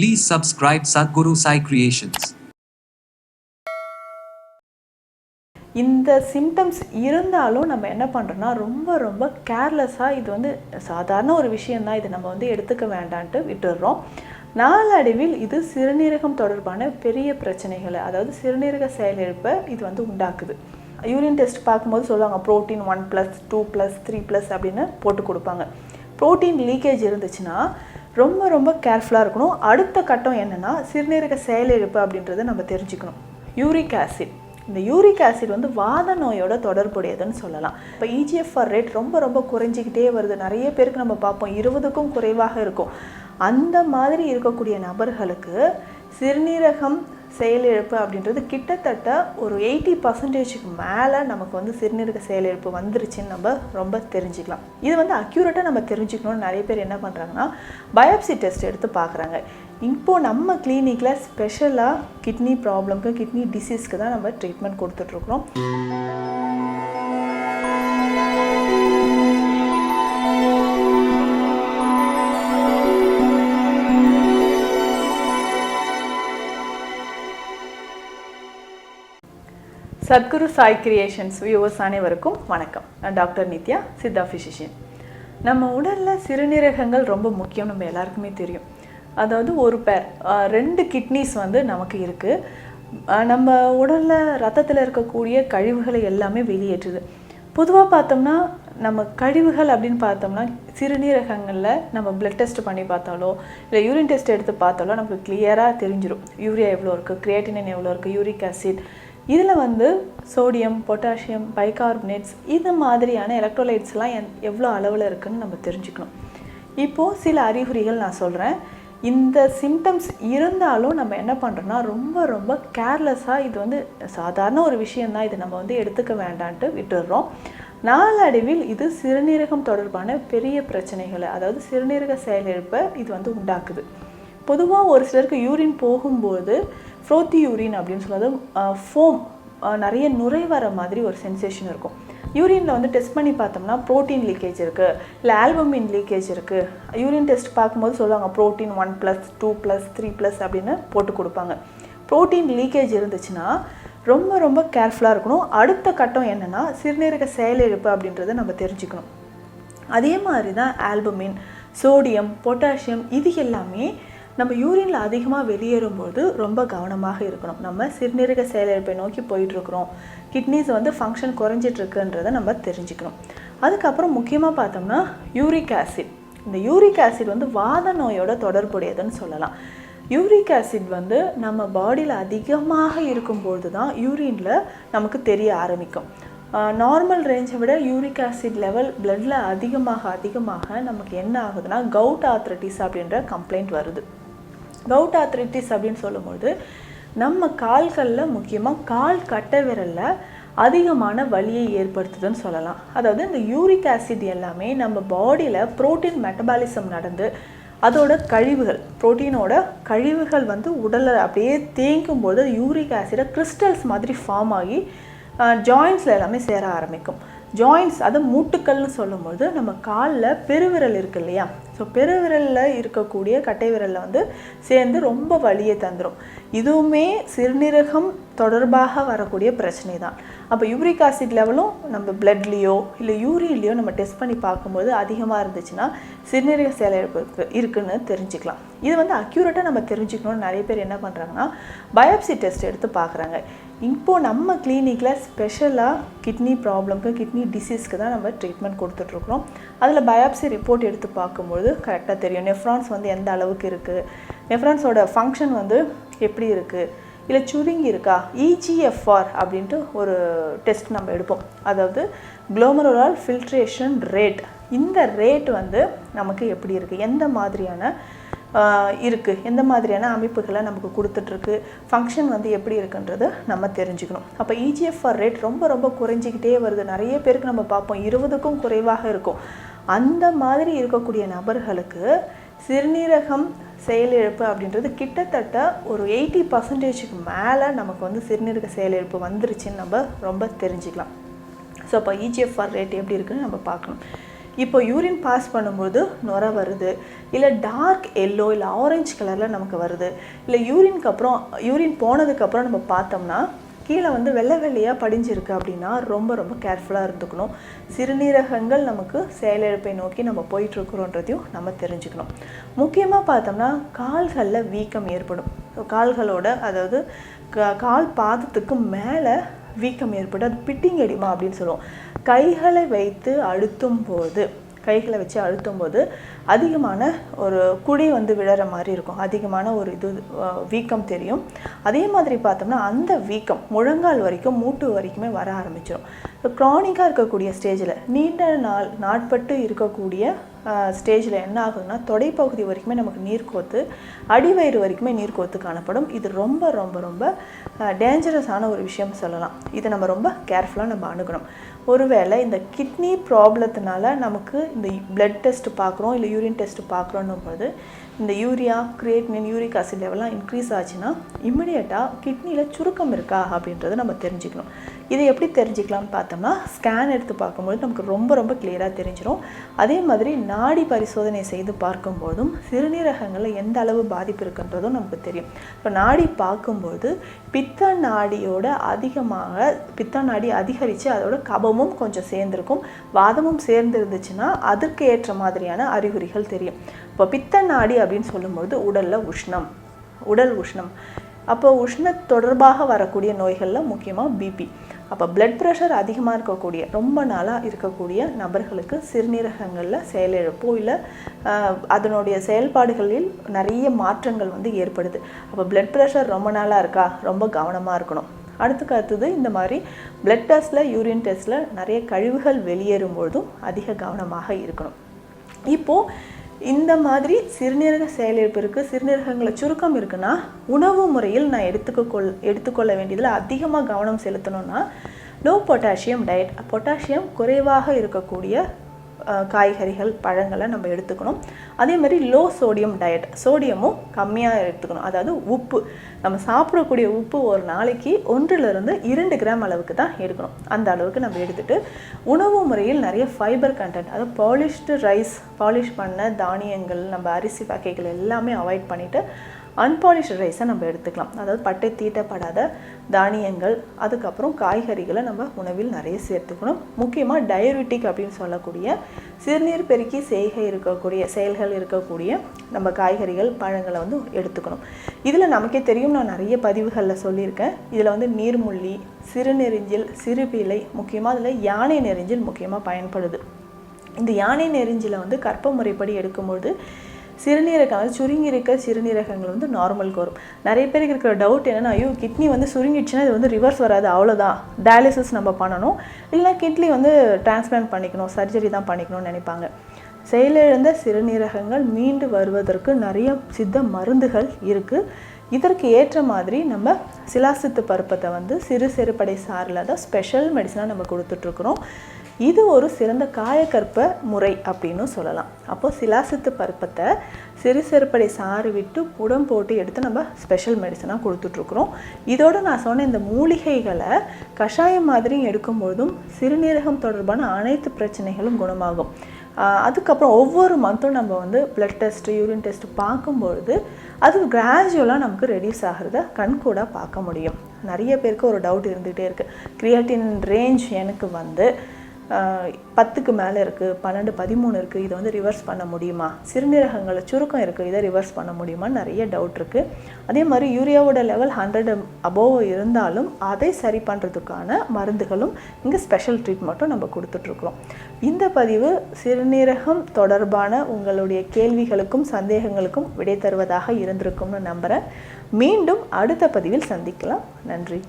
Please subscribe Sadhguru Sai Creations. இந்த symptoms இருந்தாலும் நம்ம என்ன பண்ணுறோன்னா ரொம்ப ரொம்ப கேர்லெஸ்ஸாக இது வந்து சாதாரண ஒரு விஷயந்தான் இது நம்ம வந்து எடுத்துக்க வேண்டான்ட்டு விட்டுடுறோம். நாளடைவில் இது சிறுநீரகம் தொடர்பான பெரிய பிரச்சனைகளை அதாவது சிறுநீரக செயலிழப்பை இது வந்து உண்டாக்குது. யூரின் டெஸ்ட் பார்க்கும்போது சொல்லுவாங்க protein one plus two plus three plus அப்படின்னு போட்டு கொடுப்பாங்க. ப்ரோட்டீன் லீக்கேஜ் இருந்துச்சுன்னா ரொம்ப ரொம்ப கேர்ஃபுல்லாக இருக்கணும். அடுத்த கட்டம் என்னென்னா சிறுநீரக செயலிழப்பு அப்படின்றத நம்ம தெரிஞ்சுக்கணும். Uric acid. இந்த யூரிக் ஆசிட் வந்து வாத நோயோட தொடர்புடையதுன்னு சொல்லலாம். இப்போ இஜிஎஃப்ஆர் ரேட் ரொம்ப ரொம்ப குறைஞ்சிக்கிட்டே வருது. நிறைய பேருக்கு நம்ம பார்ப்போம். இருபதுக்கும் குறைவாக இருக்கும். அந்த மாதிரி இருக்கக்கூடிய நபர்களுக்கு சிறுநீரகம் செயலிழப்பு அப்படின்றது கிட்டத்தட்ட ஒரு எயிட்டி பர்சன்டேஜுக்கு மேலே நமக்கு வந்து சிறுநீரக செயலிழப்பு வந்துருச்சுன்னு நம்ம ரொம்ப தெரிஞ்சுக்கலாம். இது வந்து அக்யூரேட்டாக நம்ம தெரிஞ்சுக்கணும்னு நிறைய பேர் என்ன பண்ணுறாங்கன்னா பயாப்சி டெஸ்ட் எடுத்து பார்க்குறாங்க. இப்போது நம்ம கிளினிக்கில் ஸ்பெஷலாக கிட்னி ப்ராப்ளம்க்கு கிட்னி டிசீஸ்க்கு தான் நம்ம ட்ரீட்மெண்ட் கொடுத்துட்ருக்குறோம் சத்குரு சாய் கிரியேஷன்ஸ் வியூவர்ஸ் அனைவருக்கும் வணக்கம். நான் டாக்டர் நித்யா சித்தா ஃபிசிஷியன் நம்ம உடலில் சிறுநீரகங்கள் ரொம்ப முக்கியம் நம்ம எல்லாருக்குமே தெரியும். அதாவது ஒரு பேர் ரெண்டு கிட்னிஸ் வந்து நமக்கு இருக்குது நம்ம உடலில் ரத்தத்தில் இருக்கக்கூடிய கழிவுகளை எல்லாமே வெளியேற்றுது. பொதுவாக பார்த்தோம்னா நம்ம கழிவுகள் அப்படின்னு பார்த்தோம்னா சிறுநீரகங்களில் நம்ம பிளட் டெஸ்ட் பண்ணி பார்த்தாலோ இல்லை யூரின் டெஸ்ட் எடுத்து பார்த்தாலோ நமக்கு கிளியராக தெரிஞ்சிடும் யூரியா எவ்வளோ இருக்குது கிரியேட்டினின் எவ்வளோ இருக்குது யூரிக் ஆசிட் இதில் வந்து சோடியம் பொட்டாசியம் பைகார்பனேட்ஸ் இது மாதிரியான எலக்ட்ரோலைட்ஸ்லாம் என் எவ்வளோ அளவில் இருக்குன்னு நம்ம தெரிஞ்சுக்கணும். இப்போது சில அறிகுறிகள் நான் சொல்கிறேன் இந்த சிம்டம்ஸ் இருந்தாலும் நம்ம என்ன பண்ணுறோன்னா ரொம்ப ரொம்ப கேர்லெஸ்ஸாக இது வந்து சாதாரண ஒரு விஷயந்தான் இது நம்ம வந்து எடுத்துக்க வேண்டான்ட்டு விட்டுடுறோம். நாளடைவில் இது சிறுநீரகம் தொடர்பான பெரிய பிரச்சனைகளை அதாவது சிறுநீரக செயலிழப்பை இது வந்து உண்டாக்குது. பொதுவாக ஒரு சிலருக்கு யூரின் போகும்போது ஃப்ரோத்தி யூரின் அப்படின்னு சொல்றது ஃபோம் நிறைய நுரை வர மாதிரி ஒரு சென்சேஷன் இருக்கும். யூரினில் வந்து டெஸ்ட் பண்ணி பார்த்தோம்னா ப்ரோட்டீன் லீக்கேஜ் இருக்குது இல்லை ஆல்பமின் லீக்கேஜ் இருக்குது யூரின் டெஸ்ட் பார்க்கும்போது சொல்லுவாங்க protein one plus two plus three plus அப்படின்னு போட்டு கொடுப்பாங்க. ப்ரோட்டீன் லீக்கேஜ் இருந்துச்சுன்னா ரொம்ப ரொம்ப கேர்ஃபுல்லாக இருக்கணும். அடுத்த கட்டம் என்னென்னா சிறுநீரக செயலிழப்பு அப்படின்றத நம்ம தெரிஞ்சுக்கணும். அதே மாதிரி தான் ஆல்பமின் சோடியம் பொட்டாசியம் இது எல்லாமே நம்ம யூரினில் அதிகமாக வெளியேறும்போது ரொம்ப கவனமாக இருக்கணும். நம்ம சிறுநீரக செயலிழப்பை நோக்கி போயிட்டுருக்குறோம். கிட்னிஸ் வந்து ஃபங்க்ஷன் குறைஞ்சிட்ருக்குன்றதை நம்ம தெரிஞ்சுக்கணும். அதுக்கப்புறம் முக்கியமாக பார்த்தோம்னா யூரிக் ஆசிட். இந்த யூரிக் ஆசிட் வந்து வாத நோயோட தொடர்புடையதுன்னு சொல்லலாம். யூரிக் ஆசிட் வந்து நம்ம பாடியில் அதிகமாக இருக்கும்பொழுது தான் யூரினில் நமக்கு தெரிய ஆரம்பிக்கும். நார்மல் ரேஞ்சை விட யூரிக் ஆசிட் லெவல் பிளட்டில் அதிகமாக அதிகமாக நமக்கு என்ன ஆகுதுன்னா கவுட் ஆத்ரட்டிஸ் அப்படின்ற கம்ப்ளைண்ட் வருது. கவுட் ஆத்ரிட்டிஸ் அப்படின்னு சொல்லும்போது நம்ம கால்களில் முக்கியமாக கால் கட்டை விரலில் அதிகமான வலியை ஏற்படுத்துதுன்னு சொல்லலாம். அதாவது இந்த யூரிக் ஆசிட் எல்லாமே நம்ம பாடியில் புரோட்டீன் மெட்டபாலிசம் நடந்து அதோட கழிவுகள் புரோட்டீனோட கழிவுகள் வந்து உடலில் அப்படியே தேங்கும் போது யூரிக் ஆசிடை கிறிஸ்டல்ஸ் மாதிரி ஃபார்ம் ஆகி ஜாயின்ஸில் எல்லாமே சேர ஆரம்பிக்கும். ஜாயின்ஸ் அது மூட்டுக்கள்னு சொல்லும்போது நம்ம காலில் பெருவிரல் இருக்கு இல்லையா? ஸோ பெருவிரலில் இருக்கக்கூடிய கட்டை விரலில் வந்து சேர்ந்து ரொம்ப வலியை தந்துடும் இதுவுமே சிறுநீரகம் தொடர்பாக வரக்கூடிய பிரச்சனை தான் அப்போ யூரிக் ஆசிட் லெவலும் நம்ம பிளட்லேயோ இல்லை யூரின்லேயோ நம்ம டெஸ்ட் பண்ணி பார்க்கும்போது அதிகமாக இருந்துச்சுன்னா சிறுநீரக செயலிழப்பு இருக்குதுன்னு இருக்குன்னு தெரிஞ்சுக்கலாம். இது வந்து அக்யூரேட்டாக நம்ம தெரிஞ்சுக்கணும்னு நிறைய பேர் என்ன பண்ணுறாங்கன்னா பயாப்சி டெஸ்ட் எடுத்து பார்க்குறாங்க. இப்போது நம்ம கிளினிக்கில் ஸ்பெஷலாக கிட்னி ப்ராப்ளம்க்கு கிட்னி டிசீஸ்க்கு தான் நம்ம ட்ரீட்மெண்ட் கொடுத்துட்ருக்குறோம் அதில் பயாப்சி ரிப்போர்ட் எடுத்து பார்க்கும்போது கரெக்டாக தெரியும். நெஃப்ரான்ஸ் வந்து எந்த அளவுக்கு இருக்குது நெஃப்ரான்ஸோட ஃபங்க்ஷன் வந்து எப்படி இருக்குது இல்லை சுருங்கி இருக்கா இஜிஎஃப்ஆர் அப்படின்ட்டு ஒரு டெஸ்ட் நம்ம எடுப்போம். அதாவது குளோமரோலால் ஃபில்ட்ரேஷன் ரேட் இந்த ரேட் வந்து நமக்கு எப்படி இருக்குது எந்த மாதிரியான இருக்குது எந்த மாதிரியான அமைப்புகளை நமக்கு கொடுத்துட்ருக்கு? ஃபங்க்ஷன் வந்து எப்படி இருக்குன்றது நம்ம தெரிஞ்சுக்கணும். அப்போ இஜிஎஃப்ஆர் ரேட் ரொம்ப ரொம்ப குறைஞ்சிக்கிட்டே வருது. நிறைய பேருக்கு நம்ம பார்ப்போம். இருபதுக்கும் குறைவாக இருக்கும். அந்த மாதிரி இருக்கக்கூடிய நபர்களுக்கு சிறுநீரகம் செயலிழப்பு அப்படின்றது கிட்டத்தட்ட ஒரு எயிட்டி பர்சன்டேஜுக்கு மேலே நமக்கு வந்து சிறுநீரக செயலிழப்பு வந்துருச்சுன்னு நம்ம ரொம்ப தெரிஞ்சுக்கலாம். ஸோ அப்போ இஜிஎஃப்ஆர் ரேட் எப்படி இருக்குன்னு நம்ம பார்க்கணும் இப்போ யூரின் பாஸ் பண்ணும்போது நுர வருது. இல்லை டார்க் எல்லோ இல்லை ஆரஞ்சு கலரில் நமக்கு வருது. இல்லை யூரின்க்கு அப்புறம் யூரின் போனதுக்கப்புறம் நம்ம பார்த்தோம்னா கீழே வந்து வெள்ளை வெள்ளையாக படிஞ்சிருக்கு அப்படின்னா ரொம்ப ரொம்ப கேர்ஃபுல்லாக இருந்துக்கணும். சிறுநீரகங்கள் நமக்கு செயலிழப்பை நோக்கி நம்ம போயிட்டுருக்குறோன்றதையும் நம்ம தெரிஞ்சுக்கணும். முக்கியமாக பார்த்தோம்னா கால்களில் வீக்கம் ஏற்படும். கால்களோட அதாவது கால் பாதத்துக்கு மேலே வீக்கம் ஏற்படும். அது பிட்டிங் அடிமா அப்படின்னு சொல்லுவோம். கைகளை வைத்து அழுத்தும் போது கைகளை வச்சு அழுத்தும் போது அதிகமான ஒரு குழி வந்து விழற மாதிரி இருக்கும். அதிகமான ஒரு இது அஹ், வீக்கம் தெரியும். அதே மாதிரி பார்த்தோம்னா அந்த வீக்கம் முழங்கால் வரைக்கும் மூட்டு வரைக்குமே வர ஆரம்பிச்சிடும் இப்போ க்ரானிக்காக இருக்கக்கூடிய ஸ்டேஜில் நீண்ட நாள் நாட்பட்டு இருக்கக்கூடிய ஸ்டேஜில் என்ன ஆகுதுன்னா தொடைப்பகுதி வரைக்குமே நமக்கு நீர் கோத்து அடிவயிறு வரைக்குமே நீர் கோத்து காணப்படும். இது ரொம்ப ரொம்ப ரொம்ப டேஞ்சரஸான ஒரு விஷயம் சொல்லலாம். இதை நம்ம ரொம்ப கேர்ஃபுல்லாக நம்ம அணுகணும். ஒருவேளை இந்த கிட்னி ப்ராப்ளத்தினால நமக்கு இந்த பிளட் டெஸ்ட் பார்க்குறோம் இல்லை யூரின் டெஸ்ட் பார்க்குறோன்னும் போது இந்த யூரியா கிரியேட்னின் யூரிக் ஆசிட் லெவல்லாம் இன்க்ரீஸ் ஆச்சுன்னா இமிடியேட்டாக கிட்னியில் சுருக்கம் இருக்கா அப்படின்றத நம்ம தெரிஞ்சுக்கணும். இதை எப்படி தெரிஞ்சுக்கலாம்னு பார்த்தோம்னா ஸ்கேன் எடுத்து பார்க்கும்போது நமக்கு ரொம்ப ரொம்ப கிளியராக தெரிஞ்சிடும் அதே மாதிரி நாடி பரிசோதனை செய்து பார்க்கும்போதும் சிறுநீரகங்களில் எந்த அளவு பாதிப்பு இருக்குன்றதும் நமக்கு தெரியும். இப்போ நாடி பார்க்கும்போது பித்த நாடியோட அதிகமாக பித்த நாடி அதிகரித்து அதோட கபமும் கொஞ்சம் சேர்ந்துருக்கும். வாதமும் சேர்ந்து இருந்துச்சுன்னா அதற்கு ஏற்ற மாதிரியான அறிகுறிகள் தெரியும். இப்போ பித்த நாடி அப்படின்னு சொல்லும்போது உடலில் உஷ்ணம் உடல் உஷ்ணம். அப்போ உஷ்ண தொடர்பாக வரக்கூடிய நோய்களில் முக்கியமாக பிபி அப்போ பிளட் ப்ரெஷர் அதிகமாக இருக்கக்கூடிய ரொம்ப நாளாக இருக்கக்கூடிய நபர்களுக்கு சிறுநீரகங்களில் செயலிழப்போ இல்லை அதனுடைய செயல்பாடுகளில் நிறைய மாற்றங்கள் வந்து ஏற்படுது. அப்போ பிளட் ப்ரெஷர் ரொம்ப நாளாக இருக்கா? ரொம்ப கவனமாக இருக்கணும். அடுத்துக்கு அடுத்தது இந்த மாதிரி பிளட் டெஸ்ட்டில் யூரின் டெஸ்ட்டில் நிறைய கழிவுகள் வெளியேறும் பொழுதும் அதிக கவனமாக இருக்கணும். இப்போது இந்த மாதிரி சிறுநீரக செயலிழப்பு இருக்குது சிறுநீரகங்களை சுருக்கம் இருக்குன்னா உணவு முறையில் நான் எடுத்துக்க கொள் எடுத்துக்கொள்ள வேண்டியதில் அதிகமாக கவனம் செலுத்தணும்னா லோ பொட்டாசியம் டயட் பொட்டாசியம் குறைவாக இருக்கக்கூடிய காய்கறிகள் பழங்களை நம்ம எடுத்துக்கணும். அதே மாதிரி லோ சோடியம் டயட் சோடியமும் கம்மியாக எடுத்துக்கணும். அதாவது உப்பு. நம்ம சாப்பிடக்கூடிய உப்பு ஒரு நாளைக்கு ஒன்றிலிருந்து இரண்டு கிராம் அளவுக்கு தான் எடுக்கணும். அந்த அளவுக்கு நம்ம எடுத்துகிட்டு உணவு முறையில் நிறைய ஃபைபர் கண்டென்ட் அதாவது பாலிஷ்டு ரைஸ் பாலிஷ் பண்ண தானியங்கள் நம்ம அரிசி வகைகள் எல்லாமே அவாய்ட் பண்ணிவிட்டு அன்பாலிஷ்டு ரைஸை நம்ம எடுத்துக்கலாம். அதாவது பட்டை தீட்டப்படாத தானியங்கள் அதுக்கப்புறம் காய்கறிகளை நம்ம உணவில் நிறைய சேர்த்துக்கணும். முக்கியமாக டயபெட்டிக் அப்படின்னு சொல்லக்கூடிய சிறுநீர் பெருக்கி செய்கை இருக்கக்கூடிய செயல்கள் இருக்கக்கூடிய நம்ம காய்கறிகள் பழங்களை வந்து எடுத்துக்கணும். இதில் நமக்கே தெரியும் நான் நிறைய பதிவுகளில் சொல்லியிருக்கேன். இதில் வந்து நீர்முள்ளி சிறுநெறிஞ்சில் சிறுபீலை முக்கியமாக அதில் யானை நெறிஞ்சில் முக்கியமாக பயன்படுது. இந்த யானை நெறிஞ்சில வந்து கற்ப முறைப்படி எடுக்கும்பொழுது சிறுநீரகம் அதாவது சுருங்கி இருக்க சிறுநீரகங்கள் வந்து நார்மலுக்கு வரும். நிறைய பேருக்கு இருக்கிற டவுட் என்னன்னா ஐயோ கிட்னி வந்து சுருங்கிடுச்சுன்னா இது வந்து ரிவர்ஸ் வராது அவ்வளோதான் டயாலிசிஸ் நம்ம பண்ணணும். இல்லை கிட்னி வந்து டிரான்ஸ்பிளான்ட் பண்ணிக்கணும் சர்ஜரி தான் பண்ணிக்கணும்னு நினைப்பாங்க. செயலிழந்த சிறுநீரகங்கள் மீண்டு வருவதற்கு நிறைய சித்த மருந்துகள் இருக்குது இதற்கு ஏற்ற மாதிரி நம்ம சிலாசித்து பருப்பத்தை வந்து சிறு சிறுபடை சாரில் தான் ஸ்பெஷல் மெடிசனாக நம்ம கொடுத்துட்ருக்குறோம் இது ஒரு சிறந்த காயக்கற்ப முறை அப்படின்னு சொல்லலாம். அப்போது சிலாசித்து பருப்பத்தை சிறு சிறுப்படை சாறு விட்டு புடம் போட்டு எடுத்து நம்ம ஸ்பெஷல் மெடிசனாக கொடுத்துட்ருக்குறோம். இதோடு நான் சொன்ன இந்த மூலிகைகளை கஷாயம் மாதிரி எடுக்கும்பொழுதும் சிறுநீரகம் தொடர்பான அனைத்து பிரச்சனைகளும் குணமாகும். அதுக்கப்புறம் ஒவ்வொரு மந்த்தும் நம்ம வந்து பிளட் டெஸ்ட்டு யூரின் டெஸ்ட்டு பார்க்கும்பொழுது அது கிராஜுவலாக நமக்கு ரெடியூஸ் ஆகிறத கண்கூட பார்க்க முடியும். நிறைய பேருக்கு ஒரு டவுட் இருந்துகிட்டே இருக்குது கிரியாட்டின் ரேஞ்ச் எனக்கு வந்து பத்துக்கு மேலே இருக்குது பன்னெண்டு பதிமூணு இருக்குது இதை வந்து ரிவர்ஸ் பண்ண முடியுமா? சிறுநீரகங்களில் சுருக்கம் இருக்குது இதை ரிவர்ஸ் பண்ண முடியுமான்னு நிறைய டவுட் இருக்குது அதே மாதிரி யூரியாவோட லெவல் ஹண்ட்ரட் அபோவ் இருந்தாலும் அதை சரி பண்ணுறதுக்கான மருந்துகளும் இங்கே ஸ்பெஷல் ட்ரீட்மெண்ட்டும் நம்ம கொடுத்துட்ருக்குறோம் இந்த பதிவு சிறுநீரகம் தொடர்பான உங்களுடைய கேள்விகளுக்கும் சந்தேகங்களுக்கும் விடை தருவதாக இருந்திருக்கும்னு நம்புகிறேன் மீண்டும் அடுத்த பதிவில் சந்திக்கலாம். நன்றி.